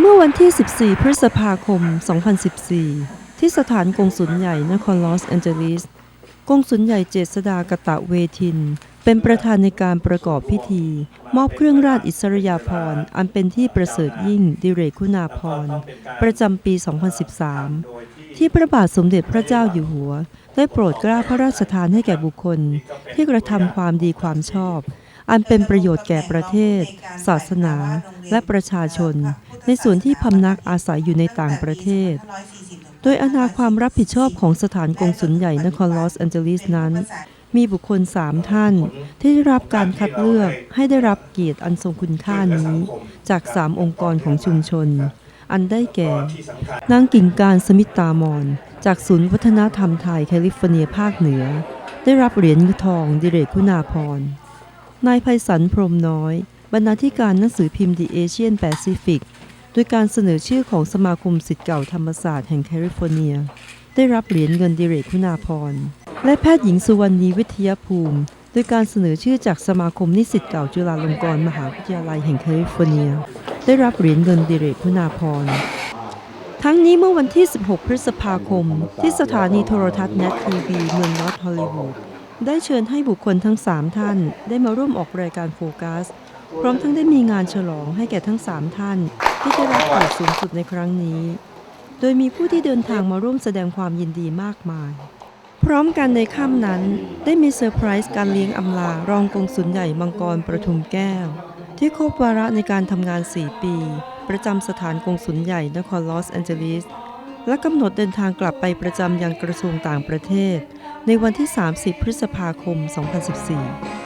เมื่อวันที่ 14 พฤษภาคม 2014 ที่สถานกงสุลใหญ่นครลอสแอนเจลิส กงสุลใหญ่เจษดากตะเวทิน เป็นประธานในการประกอบพิธี มอบเครื่องราชอิสริยาภรณ์อันเป็นที่ประเสริฐยิ่งดิเรกคุณาภรณ์ประจำปี 2013 ที่พระบาทสมเด็จพระเจ้าอยู่หัว ได้โปรดเกล้าพระราชทานให้แก่บุคคล ที่กระทำความดีความชอบอันเป็นประโยชน์แก่ประเทศ ศาสนา และประชาชน ในส่วนที่พำนักอาศัยอยู่ในต่างประเทศ โดยอาณาความรับผิดชอบของสถานกงสุลใหญ่นครลอสแอนเจลิสนั้น มีบุคคลสามท่าน ที่ได้รับการคัดเลือกให้ได้รับเกียรติอันทรงคุณค่านี้ จากสามองค์กรของชุมชน อันได้แก่ นางกิ่งการสมิตตามอนจากศูนย์วัฒนธรรมไทยแคลิฟอร์เนียภาคเหนือ ได้รับเหรียญทองดิเรกคุณาพรนายไพศาลพรมน้อย บรรณาธิการหนังสือพิมพ์ The Asian Pacific โดยการเสนอชื่อของสมาคมสิทธิ์เก่าธรรมศาสตร์แห่งแคลิฟอร์เนีย ได้รับเหรียญเงินดิเรกคุณาพร และแพทย์หญิงสุวรรณีวิทยาภูมิโดยการเสนอชื่อจากสมาคมนิสิตเก่าจุฬาลงกรณ์มหาวิทยาลัยแห่งแคลิฟอร์เนีย ได้รับเหรียญเงินดิเรกคุณาพร ทั้งนี้เมื่อวันที่ 16 พฤษภาคม ที่สถานีโทรทัศน์ Net TV เมืองนอตฮอลลีวูดได้เชิญให้บุคคลทั้ง 3 ท่าน ได้มาร่วมออกรายการโฟกัส พร้อมทั้งได้มีงานฉลองให้แก่ทั้ง 3 ท่าน ที่ได้รับเกียรติสูงสุดในครั้งนี้ โดยมีผู้ที่เดินทางมาร่วมแสดงความยินดีมากมาย พร้อมกันในค่ำนั้นได้มีเซอร์ไพรส์การเลี้ยงอำลารองกงสุลใหญ่มังกรประทุมแก้ว ที่ครบวาระในการทำงาน 4 ปี ประจำสถานกงสุลใหญ่นครลอสแอนเจลิสและกำหนดเดินทางกลับไปประจำยังกระทรวงต่างประเทศ ในวันที่ 30 พฤษภาคม 2014